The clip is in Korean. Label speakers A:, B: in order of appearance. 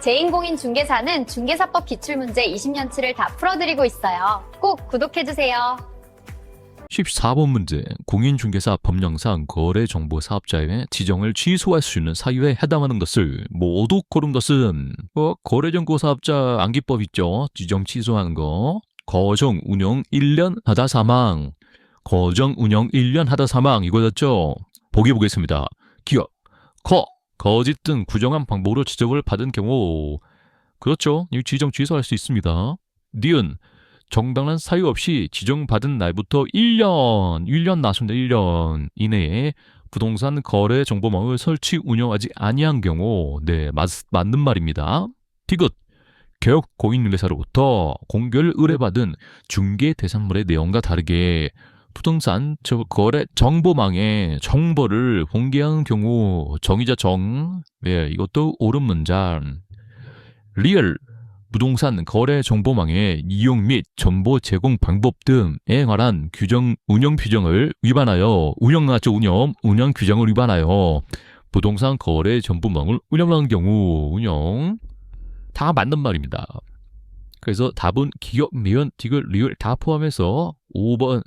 A: 제인공인 중개사는 중개사법 기출문제 20년치를 다 풀어드리고 있어요. 꼭 구독해주세요.
B: 14번 문제. 공인중개사 법령상 거래정보 사업자의 지정을 취소할 수 있는 사유에 해당하는 것을 모두 고른 것은 어, 거래정보 사업자 안기법 있죠. 지정 취소하는 거. 거정 운영 1년 하다 사망. 거정 운영 1년 하다 사망 이거였죠. 보기 보겠습니다. 기억. 거. 거짓 등 부정한 방법으로 지적을 받은 경우 그렇죠. 이 지정 취소할 수 있습니다. 니은 정당한 사유 없이 지정받은 날부터 1년, 1년 나왔습니다. 1년 이내에 부동산 거래 정보망을 설치 운영하지 아니한 경우 네, 맞, 맞는 말입니다. 디귿 개업 공인중개사로부터 공개를 의뢰받은 중개 대상물의 내용과 다르게 부동산 저 거래 정보망에 정보를 공개한 경우 정의자 정 네, 이것도 옳은 문장. 리얼 부동산 거래 정보망의 이용 및 정보 제공 방법 등에 관한 규정 운영 규정을 위반하여 운영 나죠. 운영 운영 규정을 위반하여 부동산 거래 정보망을 운영하는 경우 운영. 다 맞는 말입니다. 그래서 답은 기업, 미연, 디귿, 리을 다 포함해서 5번